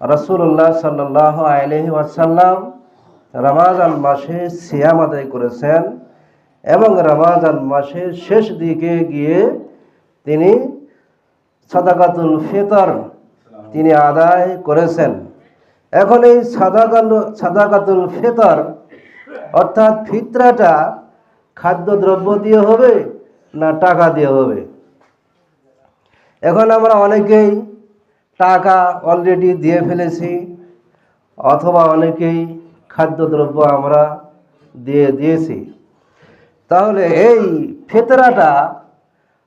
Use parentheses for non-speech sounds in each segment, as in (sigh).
রসুল্লাহ সাল্লাহ আলহি ওয়াসাল্লাম রামাজান মাসে সিয়াম আদায় করেছেন এবং রামাজান মাসের শেষ দিকে গিয়ে তিনি সাদাকাতুল ফিতর তিনি আদায় করেছেন। এখন এই সাদাকাল সাদাকাতুল ফিতর অর্থাৎ ফিতরাটা খাদ্যদ্রব্য দিয়ে হবে না টাকা দিয়ে হবে? এখন আমরা অনেকেই টাকা অলরেডি দিয়ে ফেলেছি, অথবা অনেকেই খাদ্যদ্রব্য আমরা দিয়ে দিয়েছি। তাহলে এই ফেতরাটা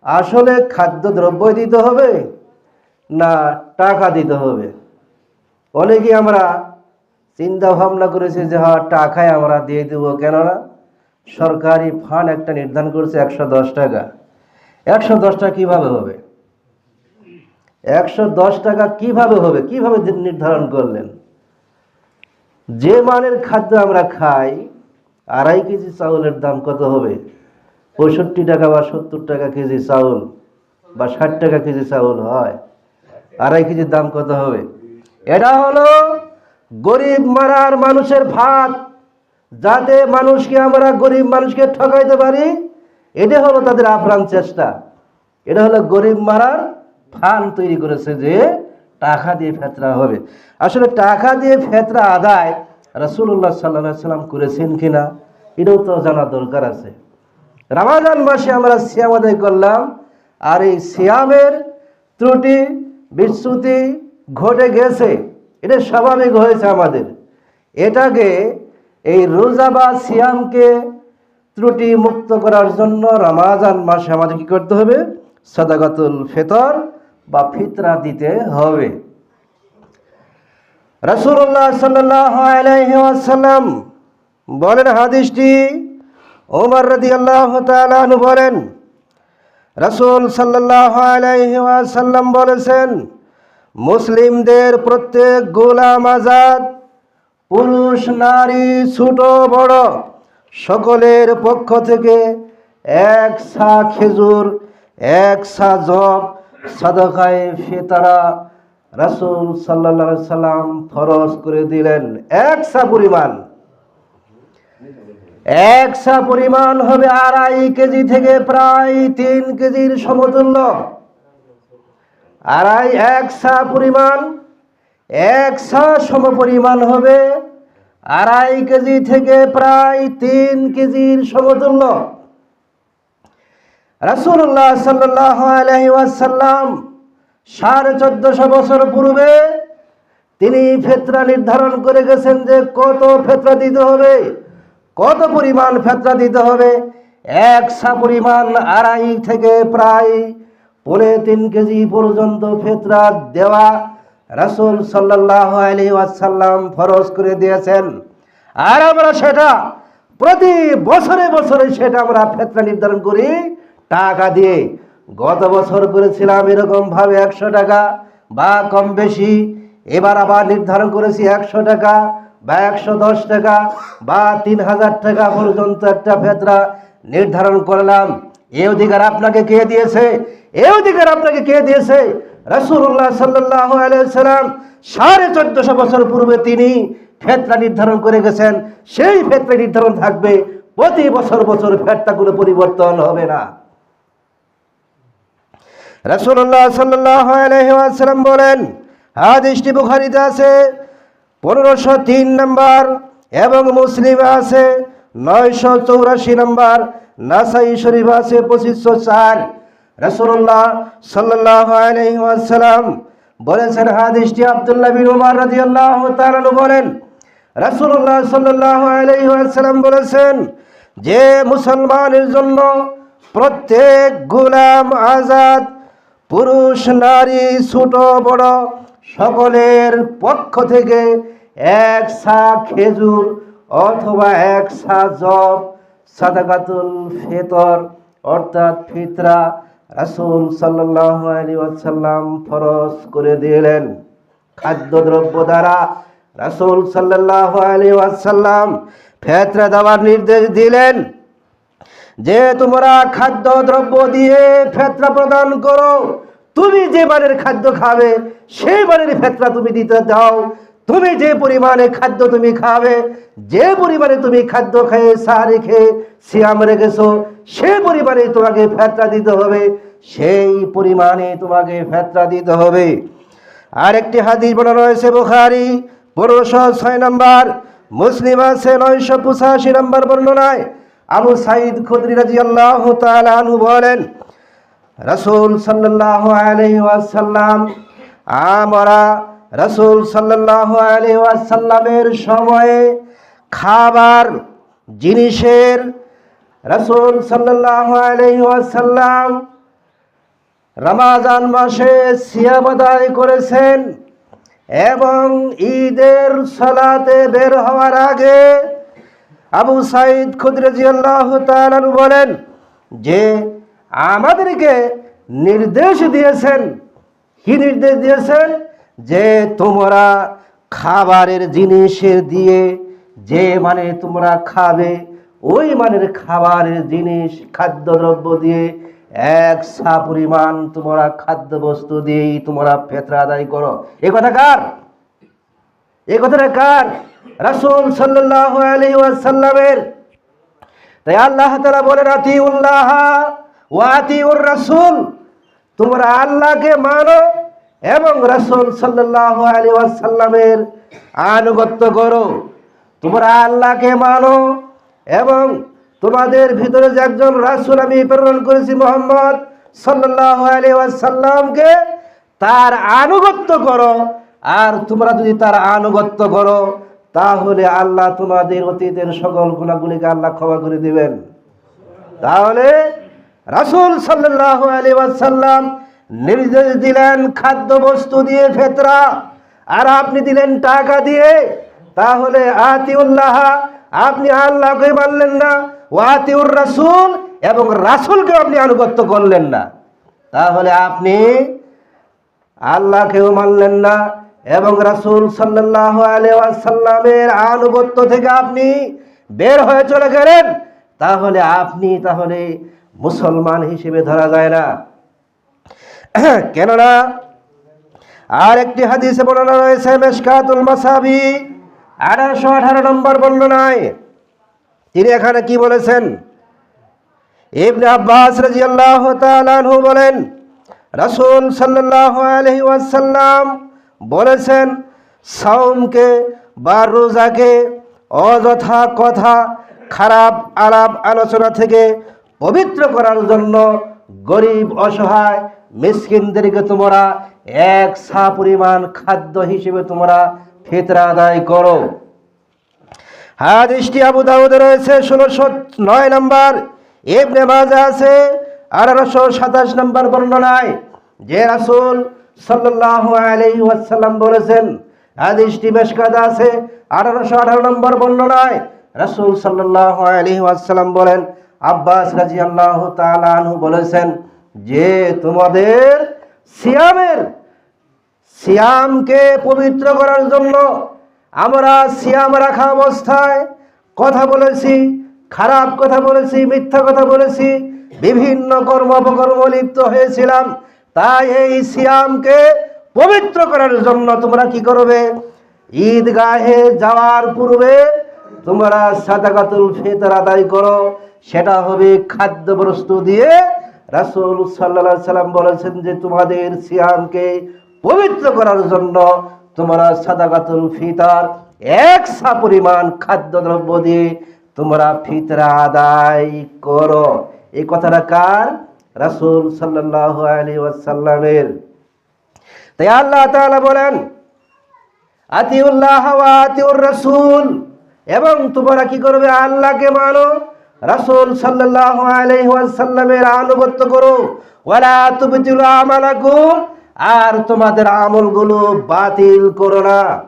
আসলে খাদ্যদ্রব্য দিতে হবে না টাকা দিতে হবে? অনেকেই আমরা চিন্তা ভাবনা করেছি যে হ্যাঁ টাকায় আমরা দিয়ে দেবো, কেননা সরকারি ফান্ড একটা নির্ধারণ করেছে একশো দশ টাকা। একশো দশ টাকা কীভাবে হবে? একশো দশ টাকা কীভাবে হবে? কীভাবে নির্ধারণ করলেন? যে মানের খাদ্য আমরা খাই, আড়াই কেজি চাউলের দাম কত হবে? পঁয়ষট্টি টাকা বা সত্তর টাকা কেজি চাউল বা ষাট টাকা কেজি চাউল হয়, আড়াই কেজির দাম কত হবে? এটা হলো গরিব মারার মানুষের ভাত। যাতে মানুষকে আমরা গরিব মানুষকে ঠকাইতে পারি, এটা হলো তাদের আপ্রাণ চেষ্টা। এটা হলো গরিব মারার ফান তৈরি করেছে যে টাকা দিয়ে ফেতরা হবে। আসলে টাকা দিয়ে ফেতরা আদায় রাসূলুল্লাহ সাল্লাহ সাল্লাম করেছেন কিনা, এটাও তো জানা দরকার আছে। রামাজান মাসে আমরা সিয়াম আদায় করলাম, আর এই সিয়ামের ত্রুটি, বিচ্যুতি ঘটে গেছে। এটা স্বাভাবিক হয়েছে আমাদের। এটাকে এই রোজা বা সিয়ামকে ত্রুটি মুক্ত করার জন্য রামাজান মাসে আমাদের কি করতে হবে? সদাগাতুল ফেতর বা ফিতরা দিতে হবে। আলাইহি ওয়াসাল্লাম বলেন হাদিসটি ওমর রাদিয়াল্লাহু তাআলা আনহু বলেন, রাসূল সাল্লাল্লাহু আলাইহি ওয়াসাল্লাম বলেছেন, মুসলিমদের প্রত্যেক গোলাম আজাদ, পুরুষ, নারী, ছোট, বড়, সকলের পক্ষ থেকে এক সা খেজুর, এক সা জব সাদকায় ফেতারা রাসূল আলাইহি সাল্লাম ফরজ করে দিলেন। পরিমাণ। পরিমাণ হবে আড়াই কেজি থেকে প্রায় তিন কেজির সমতুল্য। আড়াই এক সা পরিমাণ। এক সা সম পরিমাণ হবে আড়াই কেজি থেকে প্রায় তিন কেজির সমতুল্য। রাসূলুল্লাহ সাল্লাল্লাহু আলাইহি ওয়াসাল্লাম সাড়ে চোদ্দশো বছর পূর্বে তিনি ফেতরা নির্ধারণ করে গেছেন যে কত ফেতরা দিতে হবে, কত পরিমাণ ফেতরা দিতে হবে। এক সা পরিমাণ আড়াই থেকে প্রায় পৌনে তিন কেজি পর্যন্ত ফেতরা দেওয়া রাসূল সাল্লাল্লাহু আলাইহি ওয়াসাল্লাম ফরজ করে দিয়েছেন। আর আমরা সেটা প্রতি বছরে বছরে সেটা আমরা ফেতরা নির্ধারণ করি। টাকা দিয়ে গত বছর করেছিলাম এরকম ভাবে একশো টাকা, বা কম বেশি। এবার আবার নির্ধারণ করেছি একশো টাকা, বা একশো দশ টাকা, বা তিন হাজার টাকা পর্যন্ত একটা ফেতরা নির্ধারণ করলাম। এ অধিকার আপনাকে কে দিয়েছে? এ অধিকার আপনাকে কে দিয়েছে? রাসূলুল্লাহ সাল্লাল্লাহু আলাইহি সাল্লাম সাড়ে চোদ্দশো বছর পূর্বে তিনি ফেতরা নির্ধারণ করে গেছেন। সেই ফেতরা নির্ধারণ থাকবে। প্রতি বছর বছর ফেতরাগুলো পরিবর্তন হবে না। রাসূলুল্লাহ সাল্লাল্লাহু আলাইহি ওয়াসাল্লাম বলেন, হাদিসটি বুখারীতে আছে, পনেরোশো তিন নম্বর এবং মুসলিমে আছে, নয়শো চৌরাশি নম্বর, নাসাই শরীফ আছে পঁচিশশো চার। রাসূলুল্লাহ সাল্লাল্লাহু আলাইহি ওয়াসাল্লাম বলেছেন, হাদিসটি আব্দুল্লাহ বিন উমর তাআলা আনহু বলেন, রাসূলুল্লাহ সাল্লাল্লাহু আলাইহি ওয়াসাল্লাম বলেছেন, যে মুসলমানের জন্য প্রত্যেক গোলাম আজাদ পুরুষ, নারী, ছোট, বড় সকলের পক্ষ থেকে এক সা খেজুর অথবা এক সা জব, সাদাকাতুল ফেতর, অর্থাৎ ফিতরা রাসূল সাল্লাল্লাহু আলাইহি ওয়াসাল্লাম ফরজ করে দিলেন। খাদ্যদ্রব্য দ্বারা রাসূল সাল্লাল্লাহু আলাইহি ওয়াসাল্লাম ফেতরা দেওয়ার নির্দেশ দিলেন। যে তোমরা খাদ্য দ্রব্য দিয়ে ফেতরা প্রদান করো, তুমি যে মানের খাদ্য খাবে, সেই মানের ফেতরা তুমি দিতে দাও। তুমি যে পরিমাণে খাদ্য তুমি খাবে, যে পরিমাণে তুমি খাদ্য খেয়ে, সারি খেয়ে সিয়াম রেখেছো, সেই পরিমাণে তোমাকে ফেতরা দিতে হবে, সেই পরিমাণে তোমাকে ফেতরা দিতে হবে। আরেকটি হাদিস বলা রয়েছে বুখারি, পনেরোশো ছয় নম্বর, মুসলিম আছে নয়শো পঁচাশি নম্বর বর্ণনায় আবু সাইদ খুদরি রাজি আল্লাহ আনহু বলেন, রসুল সাল্লাহ আলহি ওয়াসাল্লাম, আমরা রসুল সাল্লাহ আলহি ওয়াসাল্লামের সময়ে খাবার, জিনিসের রসুল সাল্লাহ আলহি ওয়াসাল্লাম রমাজান মাসে সিয়াম আদায় করেছেন এবং ঈদের সালাতে বের হওয়ার আগে আবু সাইদ খুদরজি আল্লাহ বলেন, যে আমাদেরকে নির্দেশ দিয়েছেন, কি নির্দেশ দিয়েছেন? যে তোমরা খাবারের জিনিসের দিয়ে, যে মানে তোমরা খাবে, ওই মানের খাবারের জিনিস, খাদ্যদ্রব্য দিয়ে, এক সা পরিমাণ তোমরা খাদ্য বস্তু দিয়েই তোমরা ফেতরা আদায় করো। এ কথা কার? এই কথাটা কার? রাসূল সাল্লাল্লাহু আলাইহি ওয়াসাল্লামের। তাই আল্লাহ তাআলা বলেন, আতিউল্লাহ ওয়া আতিউর রাসূল। তোমরা আল্লাহকে মানো এবং রাসূল সাল্লাল্লাহু আলাইহি ওয়াসাল্লামের আনুগত্য করো। তোমরা আল্লাহকে মানো এবং তোমাদের ভিতরে যে একজন রাসূল আমি প্রেরণ করেছি মোহাম্মদ সাল্লাল্লাহু আলাইহি ওয়াসাল্লামকে, তার আনুগত্য করো আর তোমরা যদি তার আনুগত্য করো, তাহলে আল্লাহ তোমাদের অতীতের সকল গুণাগুলিকে আল্লাহ ক্ষমা করে দিবেন। তাহলে রাসূল সাল্লাল্লাহু আলাইহি ওয়াসাল্লাম নির্দেশ দিলেন খাদ্য বস্তু দিয়ে ফেতরা, আর আপনি দিলেন টাকা দিয়ে। তাহলে আতিউল্লাহ, আপনি আল্লাহকে মানলেন না, ও আতিউর রাসূল এবং রাসূলকে আপনি আনুগত্য করলেন না। তাহলে আপনি আল্লাহকেও মানলেন না এবং রাসূল সাল্লাল্লাহু আলাইহি ওয়াসাল্লামের আনুগত্য থেকে আপনি বের হয়ে চলে গেলেন, তাহলে আপনি তাহলে মুসলমান হিসেবে ধরা যায় না। (clears throat) কেননা আর একটি হাদিসে বর্ণনা রয়েছে, মেশকাতুল মাসাবি, আঠারোশো আঠারো নম্বর বর্ণনায়। তিনি এখানে কি বলেছেন? ইবনে আব্বাস তাআলা আনহু বলেন, রাসূল সাল্লাল্লাহু আলাইহি ওয়াসাল্লাম বলেছেন, সাওমকে বা রোজাকে অযথা কথা, খারাপ আলাপ আলোচনা থেকে পবিত্র করার জন্য গরিব, অসহায়, মিসকিনদেরকে তোমরা এক সা পরিমাণ খাদ্য হিসেবে তোমরা ফিতরা আদায় করো। হাদিসটি আবু দাউদে রয়েছে, ষোলোশো নয় নম্বর। ইবনে মাজা আছে, আঠারোশো সাতাশ নম্বর বর্ণনায়। যে রাসূল সাল্লাল্লাহু আলাইহি ওয়াসাল্লাম বলেছেন, হাদিসটি মেশকাত আছে, আঠারোশো আঠারো নম্বর বর্ণনায় রাসূল সাল্লাল্লাহু আলাইহি ওয়াসাল্লাম বলেন, আব্বাস রাদিয়াল্লাহু তাআলা আনহু বলেছেন, যে তোমাদের সিয়ামের সিয়ামকে পবিত্র করার জন্য আমরা সিয়াম রাখা অবস্থায় কথা বলেছি, খারাপ কথা বলেছি, মিথ্যা কথা বলেছি, বিভিন্ন কর্ম অপকর্ম লিপ্ত হয়েছিলাম তাই এই সিয়ামকে পবিত্র করার জন্য তোমরা কি করবে? ঈদগাহে যাওয়ার পূর্বে তোমরা সাদাকাতুল ফিতর আদায় করো। সেটা হবে খাদ্য বস্তু দিয়ে রাসূল সাল্লাল্লাহু সাল্লাম বলেছেন যে তোমাদের সিয়ামকে পবিত্র করার জন্য তোমরা সাদাকাতুল ফিতর, এক সা পরিমাণ খাদ্যদ্রব্য দিয়ে তোমরা ফিতরা আদায় করো। এই কথাটা কার? রাসূল সাল্লাল্লাহু আলাইহি ওয়াসাল্লামের। তাই আল্লাহ তাআলা বলেন, আতিউল্লাহ আতিউর রাসূল। এবং তোমরা কি করবে? আল্লাহকে মানো। রাসূল সাল্লাল্লাহু আলাইহি ওয়াসাল্লামের আনুগত্য করো। ওয়ালা তুবতিলু আমালাকুম। আর তোমাদের আমলগুলো বাতিল করো না।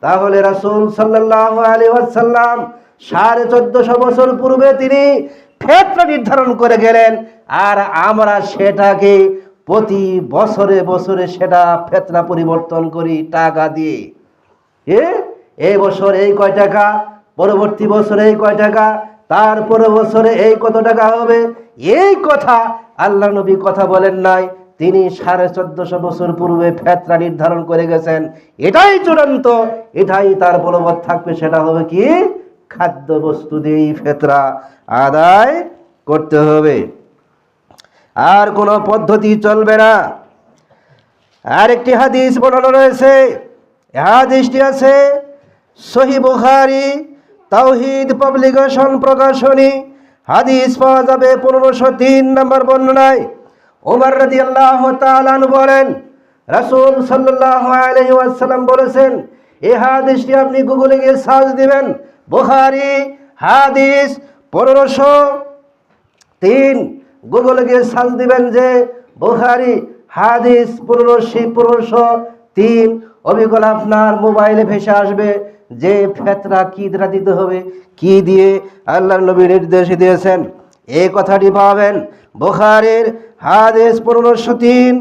তাহলে রাসূল সাল্লাল্লাহু আলাইহি ওয়াসাল্লাম সাড়ে চোদ্দশো বছর পূর্বে তিনি ক্ষেত্র নির্ধারণ করে গেলেন, আর আমরা সেটাকে প্রতি বছরে বছরে সেটা ফেতনা পরিবর্তন করি টাকা দিয়ে। এ? এই বছর এই কয় টাকা? পরবর্তী বছরে এই কয় টাকা? তারপরে বছরে এই কত টাকা হবে? এই কথা আল্লাহ নবী কথা বলেন নাই। তিনি সাড়ে চোদ্দশো বছর পূর্বে ফেতরা নির্ধারণ করে গেছেন। এটাই চূড়ান্ত, এটাই তার বলবৎ থাকবে, সেটা হবে কি? খাদ্য বস্তু দিয়েই ফেতরা আদায় করতে হবে। আর কোনো পদ্ধতি চলবে না। আর একটি হাদিস বর্ণনা রয়েছে। এ হাদিসটি আছে, সহি বুখারি, তাওহিদ পাবলিকেশন প্রকাশনী। হাদিস পাওয়া যাবে পনেরোশো তিন নম্বর বর্ণনায়। ওমর রাজি আল্লাহ তালান বলেন, রাসূল সাল্লাল্লাহু আলাইহি ওয়াসাল্লাম বলেছেন এই হাদিসটি আপনি গুগলে গিয়ে সার্চ দিবেন বুখারি, হাদিস, পনেরোশো তিন। গুগলে গিয়ে সার্চ দিবেন যে বুখারি, হাদিস, পনেরোশি, পনেরোশো তিন। অবিকল আপনার মোবাইলে ভেসে আসবে যে ফেতরা কি দ্বারা দিতে হবে, কি দিয়ে আল্লাহ নবী নির্দেশ দিয়েছেন। এই কথাটি পাবেন বুখারের হাদিস পনেরোশো তিন,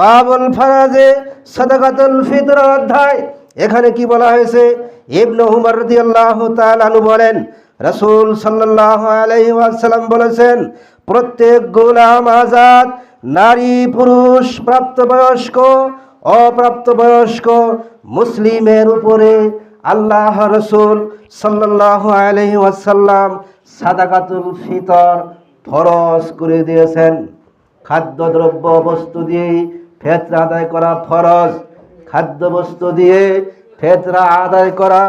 বাবুল ফারাজে সদাকাতুল ফিতর অধ্যায়। এখানে কি বলা হয়েছে? ইবনু উমর রাদিয়াল্লাহু তাআলা বলেন, রাসূল সাল্লাল্লাহু আলাইহি ওয়াসাল্লাম বলেছেন, প্রত্যেক গোলাম আজাদ নারী, পুরুষ, প্রাপ্তবয়স্ক, অপ্রাপ্তবয়স্ক, মুসলিমের উপরে আল্লাহ রসুল সাল্লাল্লাহু আলাইহি ওয়াসাল্লাম সাদাকাতুল ফিতর ফরজ করে দিয়েছেন। খাদ্যদ্রব্য বস্তু দিয়ে ফেতরা আদায় করা ফরজ। খাদ্য বস্তু দিয়ে ফেতরা আদায় করা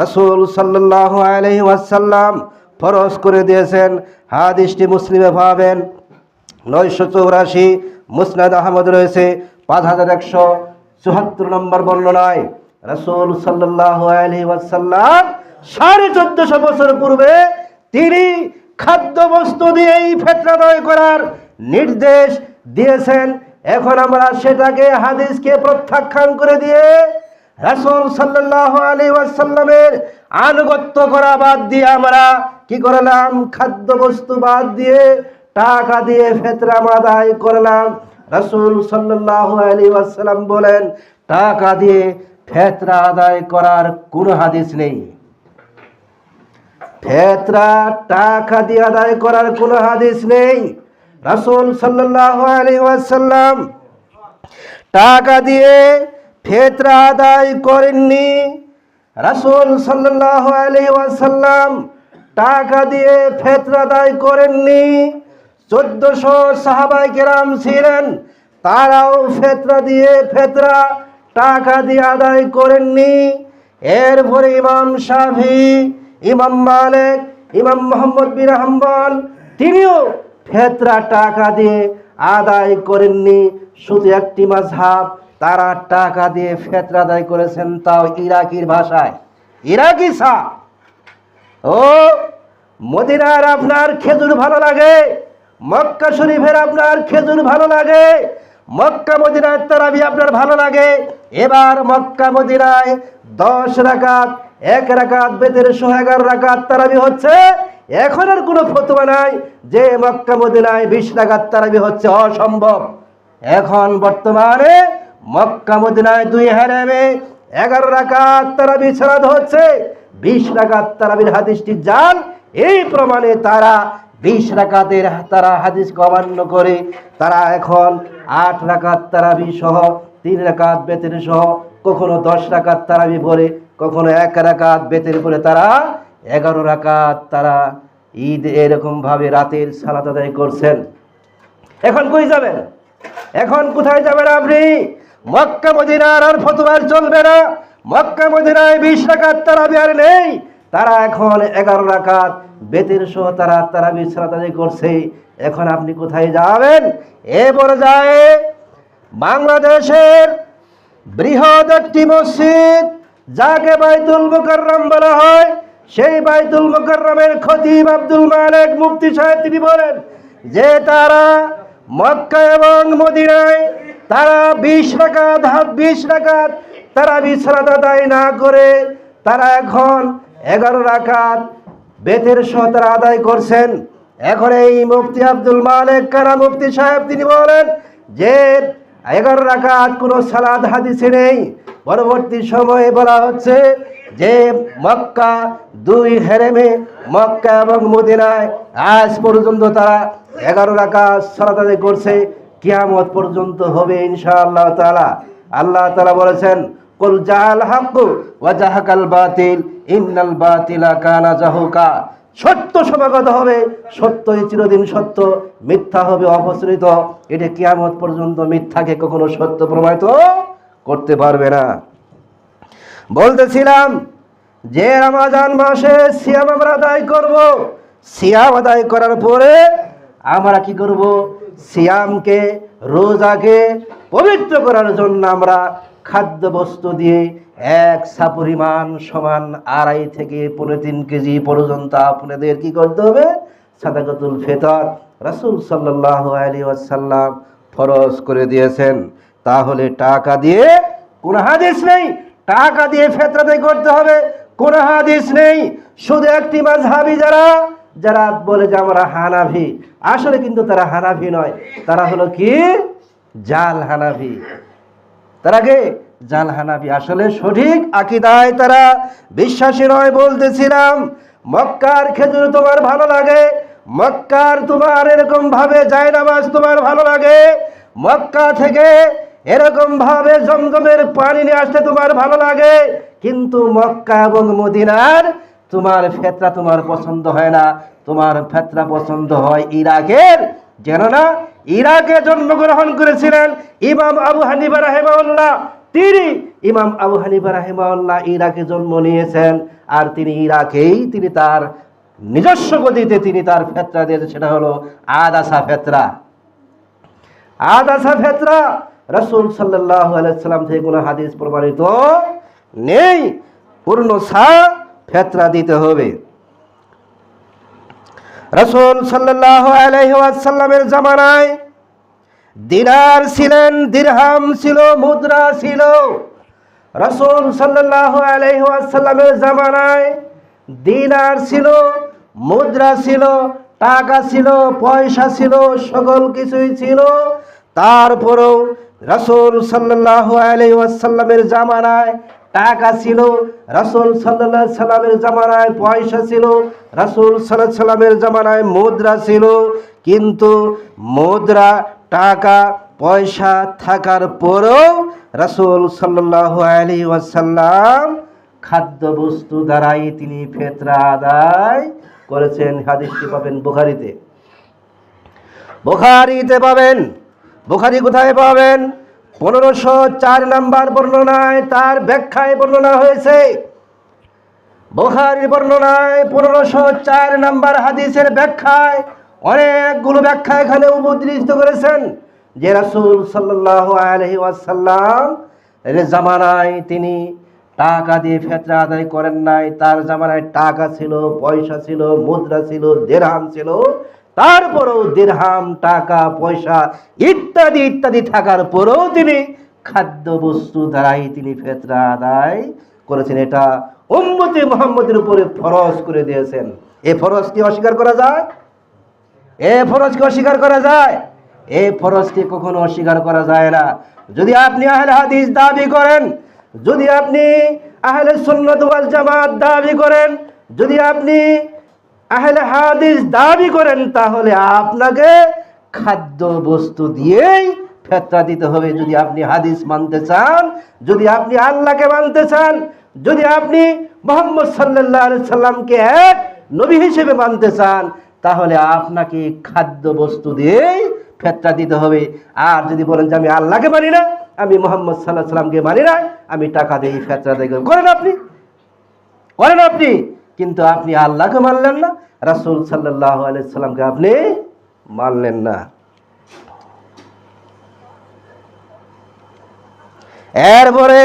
রাসূল সাল্লাল্লাহু আলাইহি ওয়াসাল্লাম ফরজ করে দিয়েছেন। হাদিসটি মুসলিমে ভাবেন নয়শো চৌরাশি মুসনাদ আহমদ রয়েছে। পাঁচ হাজার একশো চুয়াত্তর নম্বর বর্ণনায় রাসূল সাল্লাল্লাহু আলাইহি ওয়াসাল্লাম সাড়ে চোদ্দশো বছর পূর্বে তিনি খাদ্য বস্তু দিয়েই ফেতরাদয় করার নির্দেশ দিয়েছেন। এখন আমরা সেটাকে হাদিসকে প্রত্যাখ্যান করে দিয়ে রাসূল সাল্লাল্লাহু আলাইহি ওয়াসাল্লামের আনুগত্য করা বাদ দিয়ে আমরা কি করলাম? খাদ্য বস্তু বাদ দিয়ে টাকা দিয়ে ফেতরা আদায় করলাম। রাসূল সাল্লাল্লাহু আলাইহি ওয়াসাল্লাম বলেন, টাকা দিয়ে ফেতরা আদায় করার কোনো হাদিস নেই। ফেতরা টাকা দিয়ে আদায় করার কোনো হাদিস নেই। রাসূল সাল্লাল্লাহু আলাইহি ওয়াসাল্লাম টাকা দিয়ে ফেতরা আদায় করেননি। রাসূল সাল্লাল্লাহু আলাইহি ওয়াসাল্লাম টাকা দিয়ে ফেতরা আদায় করেননি। চোদ্দশো সাহাবাই কেরাম ছিলেন, তারাও ফেতরা দিয়ে ফেতরা টাকা দিয়ে আদায় করেননি। এরপরে ইমাম শাফি, ইমাম মালিক, ইমাম মোহাম্মদ বিন হাম্বল, তিনিও ফেতরা টাকা দিয়ে আদায় করেননি। শুধু একটি মাঝহাব তারা টাকা দিয়ে ফেতরা আদায় করেছেন তাও ইরাকির ভাষায়। ইরাকি সা। ও, মদিনার আপনার খেজুর ভালো লাগে, মক্কা শরীফের আপনার খেজুর ভালো লাগে, মক্কা মদিনার তারাবি আপনার ভালো লাগে। এবার মক্কা মদিনায় দশ রাকাত, এক রাকাত, বেতের শো এগারো রাকাত তারাবি হচ্ছে। এখন আর কোনো ফতোয়া নাই যে মক্কা মদিনায় বিশ রাকাত তারাবি হচ্ছে। অসম্ভব। এখন বর্তমানে মক্কা মদিনায় দুই হারামে এগারো রাকাত তারাবি ছাড়া হচ্ছে, বিশ রাকাত তারাবির হাদিসটি যান এই প্রমাণে তারা বিশ রাকাতের তারা হাদিস অমান্য করে। তারা এখন আট রাকাত তারাবি সহ, তিন রাকাত বেতের সহ, কখনো দশ রাকাত তারাবি পরে কখনো এক রাকাত বেতের পরে তারা এগারো রাকাত তারা ঈদ এরকম ভাবে রাতের সালাত আদায় করছেন। এখন কই যাবেন? এখন কোথায় যাবেন আপনি? মক্কা মদিনার আর ফতোয়ার চলবে না। মক্কা মদিনায় বিশ রাকাত তারাবি আর নেই। তারা এখন এগারো রাকাত। বেতের সহ তারা তারা বিশ্রাত করছে। এখন আপনি কোথায় যাবেন? এ পর্যায়ে বাংলাদেশের বৃহৎ একটি মসজিদ, যাকে বাইতুল মুকাররম বলা হয়, সেই বাইতুল মুকাররমের খতিব আব্দুল মালিক মুফতি সাহেব তিনি বলেন যে তারা মক্কা এবং মদিনায় তারা বিশ রাকাত, হাত বিশ রাকাত, তারা বিশ্রাত আদায় না করে, তারা এখন এগারো রাকাত বেতের সহ তারা আদায় করছেন। এখন এই মুফতি আব্দুল মালিক, কারা মুফতি সাহেব, তিনি বলেন যে এগারো রাকাত কোনো সালাদ, হাদিসে নেই। পরবর্তী সময়ে বলা হচ্ছে যে মক্কা, দুই হেরেমে মক্কা এবং মদিনায় আজ পর্যন্ত তারা এগারো রাকাত সালাদ আদায় করছে। কিয়ামত পর্যন্ত হবে ইনশাআল্লাহ তালা আল্লাহ তালা বলেছেন, কুল জাল হাক্কু ওয়া জাহাকাল বাতিল, ইন্নাল বাতিলা কানা জাহুকা। সত্য সমাগত হবে, সত্যই চিরদিন সত্য, মিথ্যা হবে অপসৃত এটা কিয়ামত পর্যন্ত মিথ্যাকে কখনো সত্য প্রমাণিত করতে পারবে না। বলতেছিলাম যে রমাজান মাসে সিয়াম আমরা আদায় করব। সিয়াম আদায় করার পরে আমরা কি করব? সিয়ামকে, রোজাকে পবিত্র করার জন্য আমরা খাদ্য বস্তু দিয়ে এক সা পরিমাণ সমান আড়াই থেকে পনেরো তিন কেজি পর্যন্ত আপনাদের কি করতে হবে? সাদাকাতুল ফেতর। রাসূল সাল্লাল্লাহু আলাইহি ওয়াসাল্লাম ফরজ করে দিয়েছেন। তাহলে টাকা দিয়ে কোন হাদিস নেই। টাকা দিয়ে ফেতরাতে করতে হবে। কোন হাদিস নেই। শুধু একটি মাঝহাবি যারা যারা বলে যে আমরা হানাভি, আসলে কিন্তু তারা হানাভি নয়। তারা হলো কি? জাল হানাফি তারা কে জাল হানাফি আসলে সঠিক আকিদায় তারা বিশ্বাসী নয় বলতেছিলাম। মক্কার খেজুর তোমার ভালো লাগে, মক্কার তোমার এরকম ভাবে যায় নামাজ তোমার ভালো লাগে, মক্কা থেকে এরকম ভাবে জমজমের পানি নিয়ে আসতে তোমার ভালো লাগে, কিন্তু মক্কা এবং মদিনার তোমার ফেতরা তোমার পছন্দ হয় না। তোমার ফেতরা পছন্দ হয় ইরাকের। যেন না? ইরাকে জন্মগ্রহণ করেছিলেন ইমাম আবু হানিফা রাহেমাউল্লাহ তিনি ইমাম আবু হানিফা রাহেমাউল্লাহ ইরাকে জন্ম নিয়েছেন আর তিনি ইরাকেই তিনি তার নিজস্ব গতিতে তিনি তার ফেতরা দিয়েছেন। সেটা হলো আদাসা ফেতরা। আদাসা ফেতরা রসুল সাল্লাহ আলাইসাল্লাম থেকে কোনো হাদিস প্রমাণিত নেই। পূর্ণ সা ফেতরা দিতে হবে। রসুল সাল্লাহ জামানায় দিনার ছিলেন, দিরহাম ছিল, মুদ্রা ছিল। রসুল সাল্লাহ জামানায় দিনার ছিল, মুদ্রা ছিল, টাকা ছিল, পয়সা ছিল, সকল কিছুই ছিল। তারপরেও রসুল সাল্লাহ আলহাসাল্লামের জামানায় টাকা ছিল, রাসুল সাল্লাহ সাল্লামের জামানায় পয়সা ছিল, রাসুল সাল্লাহ সাল্লামের জামানায় মুদ্রা ছিল, কিন্তু মুদ্রা, টাকা, পয়সা থাকার পরেও রাসুল সাল্লাহ আলী ওয়াসাল্লাম খাদ্য বস্তু দ্বারাই তিনি ফেতরা আদায় করেছেন। হাদিসটি পাবেন বুখারিতে। বুখারিতে পাবেন। বুখারি কোথায় পাবেন? পনেরোশো চার নাম্বার বর্ণনায় তার ব্যাখ্যায় বর্ণনা হয়েছে। বোখারির বর্ণনায় পনেরোশো চার নাম্বার হাদিসের ব্যাখ্যায় অনেকগুলো ব্যাখ্যা এখানে উপদৃষ্ট করেছেন। যে রাসুল সাল্লাহ আলহি জামানায় তিনি টাকা দিয়ে ফেতরা আদায় করেন নাই। তার জামানায় টাকা ছিল, পয়সা ছিল, মুদ্রা ছিল, দেরহাম ছিল। তারপরেও দিরহাম টাকা, পয়সা ইত্যাদি ইত্যাদি থাকার পরেও তিনি খাদ্য বস্তু দ্বারাই তিনি ফেতরা আদায় করেছেন। এটা উম্মতি মোহাম্মদের উপরে ফরজ করে দিয়েছেন। এ ফরজ কি অস্বীকার করা যায়? এ ফরজকে অস্বীকার করা যায়? এই ফরজকে কখনো অস্বীকার করা যায় না। যদি আপনি আহলে হাদিস দাবি করেন, যদি আপনি আহলে সুন্নাত জামাত দাবি করেন, যদি আপনি আহলে হাদিস দাবি করেন, তাহলে আপনাকে খাদ্য বস্তু দিয়েই ফেতরা দিতে হবে। যদি আপনি হাদিস মানতে চান, যদি আপনি আল্লাহকে মানতে চান, যদি আপনি মোহাম্মদ সাল্লাহ সাল্লামকে এক নবী হিসেবে মানতে চান, তাহলে আপনাকে খাদ্য বস্তু দিয়েই ফেতরা দিতে হবে। আর যদি বলেন যে আমি আল্লাহকে মানি না, আমি মোহাম্মদ সাল্লাহ সাল্লামকে মানি না, আমি টাকা দিই ফেতরা দিই করেন আপনি। করেন আপনি। কিন্তু আপনি আল্লাহকে মানলেন না, রাসুল সাল্লাহ আলাইসাল্লামকে আপনি মানলেন না। এরপরে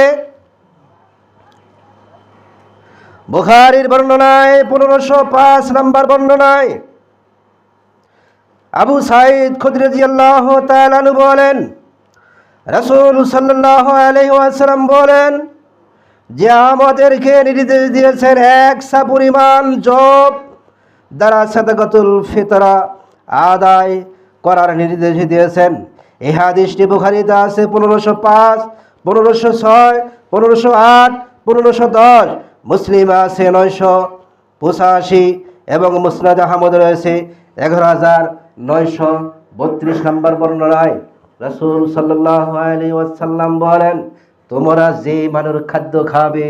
বুখারির বর্ণনায় পনেরোশো পাঁচ নাম্বার বর্ণনায় আবু সাইদ খুদরজি আল্লাহ বলেন, রসুল সাল্লাহ আলহাম বলেন যে আমাদেরকে নির্দেশ দিয়েছেন এক সা পরিমাণ জব দ্বারা সাদাকাতুল ফিতরা আদায় করার নির্দেশ দিয়েছেন। এই হাদিসটি বুখারিতে আছে পনেরোশো পাঁচ, পনেরোশো ছয়, পনেরোশো আট, পনেরোশো দশ, মুসলিম আছে নয়শো পঁচাশি এবং মুসনাদ আহমদ রয়েছে এগারো হাজার নয়শো বত্রিশ নম্বর বর্ণনায়। রাসূল সাল্লাল্লাহু আলাইহি ওয়াসাল্লাম বলেন তোমরা যে মানের খাদ্য খাবে,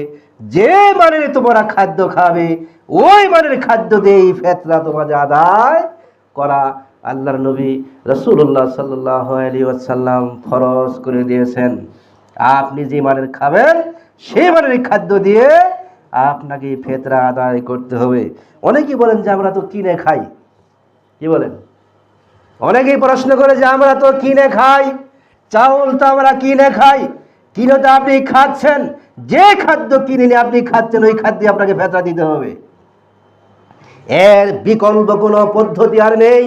যে মানের তোমরা খাদ্য খাবে, ওই মানের খাদ্য দিয়েই ফেতরা তোমাদের আদায় করা আল্লাহর নবী রসুল্লাহ সাল্লাহ আলী ফরজ করে দিয়েছেন। আপনি যে মানের খাবেন, সেই মানের খাদ্য দিয়ে আপনাকে ফেতরা আদায় করতে হবে। অনেকেই বলেন যে আমরা তো কিনে খাই। কি বলেন? অনেকেই প্রশ্ন করে যে আমরা তো কিনে খাই, চাউল তো আমরা কিনে খাই। তো আপনি খাচ্ছেন, যে খাদ্য কিনে নিয়ে আপনি খাচ্ছেন, ওই খাদ্যে আপনাকে ফেতরা দিতে হবে। এর বিকল্প কোনো পদ্ধতি আর নেই।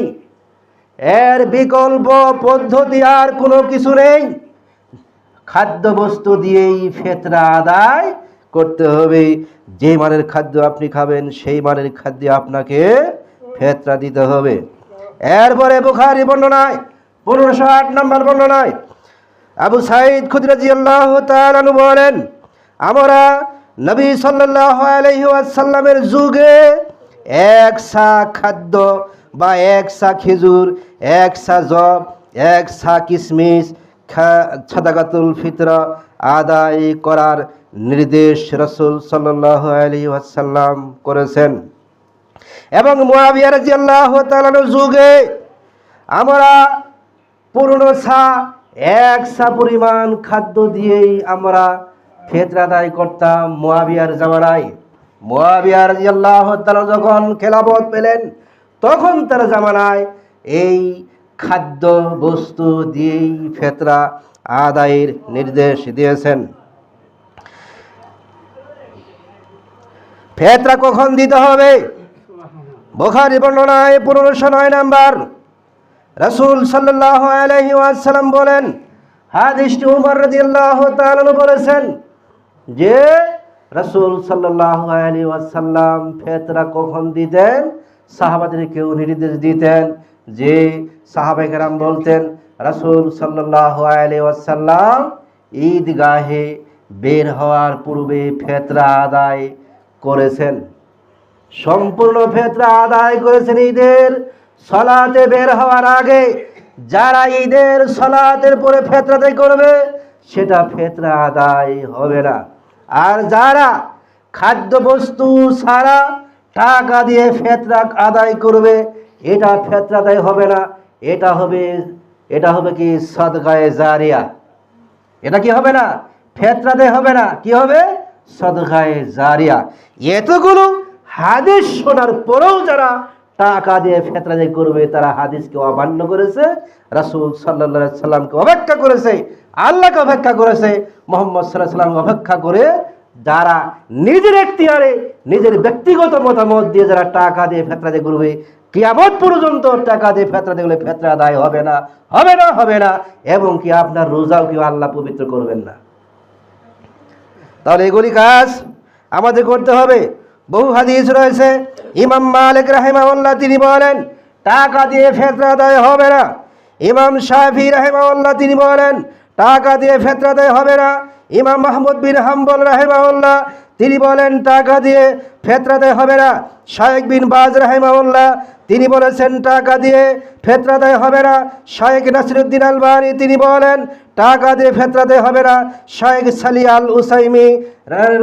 এর বিকল্প পদ্ধতি আর কোনো কিছু নেই। খাদ্যবস্তু দিয়েই ফেতরা আদায় করতে হবে। যে মানের খাদ্য আপনি খাবেন, সেই মানের খাদ্য আপনাকে ফেতরা দিতে হবে। এরপরে বুখারি বর্ণনায়, পনেরোশো আট নম্বর বর্ণনায় আবু সাইদ খুদরাজি আল্লাহ তালু বলেন, আমরা নবী সাল্লাহ আলহিসাল্লামের যুগে এক সা খাদ্য বা এক সা খেজুর, এক সা জব এক সা কিশমিশ ছাদাকাতুল ফিতর আদায় করার নির্দেশ রসুল সাল্লাহ আলী আসাল্লাম করেছেন। এবং মোয়াবিয়া রাজি আল্লাহ তালানোর যুগে আমরা পুরনো সা এক সা পরিমাণ খাদ্য দিয়েই আমরা ফেতরা করতাম মোয়াবিয়ার জামানায়। মোয়াবিয়ার আল্লাহ তালা যখন খেলাবত পেলেন, তখন তার জামানায় এই খাদ্য বস্তু দিয়েই ফেতরা আদায়ের নির্দেশ দিয়েছেন। ফেতরা কখন দিতে হবে? বোখারি বর্ণনায় পনেরোশো নয় নাম্বার। রসুল সাল্লাহ আলহি ওয়াসাল্লাম বলেন হাদিসটি উমর রাদিয়াল্লাহু তাআলা বলেছেন যে রসুল সাল্লাহ আলী ওয়াসাল্লাম ফেতরা কখন দিতেন? সাহাবাদের কেউ নির্দেশ দিতেন যে সাহাবেকেরাম বলতেন, রসুল সাল্লাহ আলী ওয়াসাল্লাম ঈদগাহে বের হওয়ার পূর্বে ফেতরা আদায় করেছেন। সম্পূর্ণ ফেতরা আদায় করেছেন ঈদের সলাতে বের হওয়ার আগে যারা ঈদের সলাতের পরে ফেতরাতে করবে, সেটা ফেতরা আদায় হবে না। আর যারা খাদ্যবস্তু ছাড়া টাকা দিয়ে ফেতরা আদায় করবে, এটা ফেতরা হবে না। এটা হবে এটা হবে কি সদগায়ে জারিয়া। এটা কি হবে না? ফেতরাতে হবে না। কি হবে? সদগায়ে জারিয়া। এতগুলো হাদিস শোনার পরেও যারা টাকা দিয়ে ফেতরাজে করবে, তারা হাদিসকে অমান্য করেছে, রাসুল সাল্লা সাল্লামকে অপেক্ষা করেছে, আল্লাহকে অপেক্ষা করেছে, মোহাম্মদ সাল্লাহ সাল্লামকে অপেক্ষা করে যারা নিজের এখতিয়ারে, নিজের ব্যক্তিগত মতামত দিয়ে যারা টাকা দিয়ে ফেতরা ফেতরাজে করবে, কিয়ামত পর্যন্ত টাকা দিয়ে ফেতরা দেখলে ফেতরা আদায় হবে না হবে না হবে না, এবং কি আপনার রোজাও কেউ আল্লাহ পবিত্র করবেন না। তাহলে এগুলি কাজ আমাদের করতে হবে। বহু হাদিস রয়েছে। ইমাম মালিক রাহেমাউল্লাহ তিনি বলেন, টাকা দিয়ে ফেতরা আদায় হবে না। ইমাম শাহি রাহেমাউল্লাহ তিনি বলেন, টাকা দিয়ে ফেতরা আদায় হবে না। ইমাম মাহমুদ বিন হাম্বল রাহেমাউল্লাহ তিনি বলেন, টাকা দিয়ে ফেতরাতে হবে না। শায়েক বিন বাজ রাহেমাউল্লাহ তিনি বলেছেন, টাকা দিয়ে ফেতরাতে হবে না। শায়েক নাসিরুদ্দিন আলবানি তিনি বলেন টাকা দিয়ে ফেতরাতে হবে না। শায়েক সালি আল উসাইমি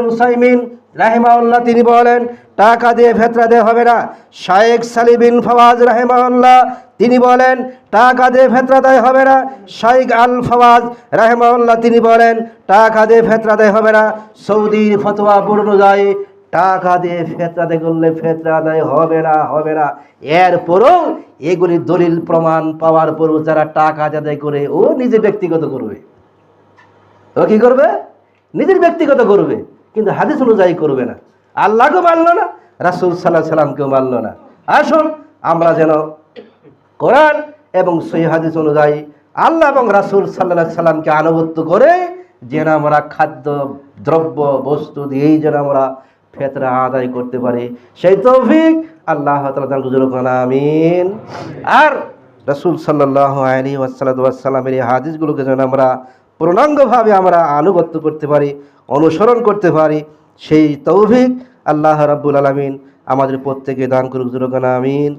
উসাইমিন রাহেমাউল্লাহ তিনি বলেন, টাকা দিয়ে ফেতরাতে হবে না। শায়েক সালি বিন ফওয়াজ রাহেমাউল্লাহ তিনি বলেন, টাকা দিয়ে ফেতরাদায় হবে না। শাইক আল ফওয়াজ রাহেমাউল্লাহ তিনি বলেন, টাকা দিয়ে ফেতরাদায় হবে না। সৌদির ফতোয়া অনুযায়ী টাকা দিয়ে ফেতরাতে করলে ফেতরা আদায় হবে না হবে না। এরপরও এগুলি দলিল প্রমাণ পাওয়ার পরও যারা টাকা আদায় করে, ও নিজে ব্যক্তিগত করবে। ও কি করবে? নিজের ব্যক্তিগত করবে, কিন্তু হাদিস অনুযায়ী করবে না। আল্লাহকে মানলো না, রাসুল সাল্লাহ সাল্লামকেও মানলো না। আসুন, আমরা যেন কোরআন এবং সহি হাদিস অনুযায়ী আল্লাহ এবং রাসুল সাল্লাহ সাল্লামকে আনুগত্য করে, যেন আমরা খাদ্য, দ্রব্য, বস্তু দিয়েই যেন আমরা ফেতরা আদায় করতে পারি। সেই তৌফিক আল্লাহ তালা আমিন। আর রসুল সাল্লাহ আলী ওয়াসাল্লামের এই হাদিসগুলোকে যেন আমরা পূর্ণাঙ্গভাবে আমরা আনুগত্য করতে পারি, অনুসরণ করতে পারি, সেই তৌফিক আল্লাহ রাব্বুল আলমিন আমাদের প্রত্যেকে দান করুক জুরকানা আমিন।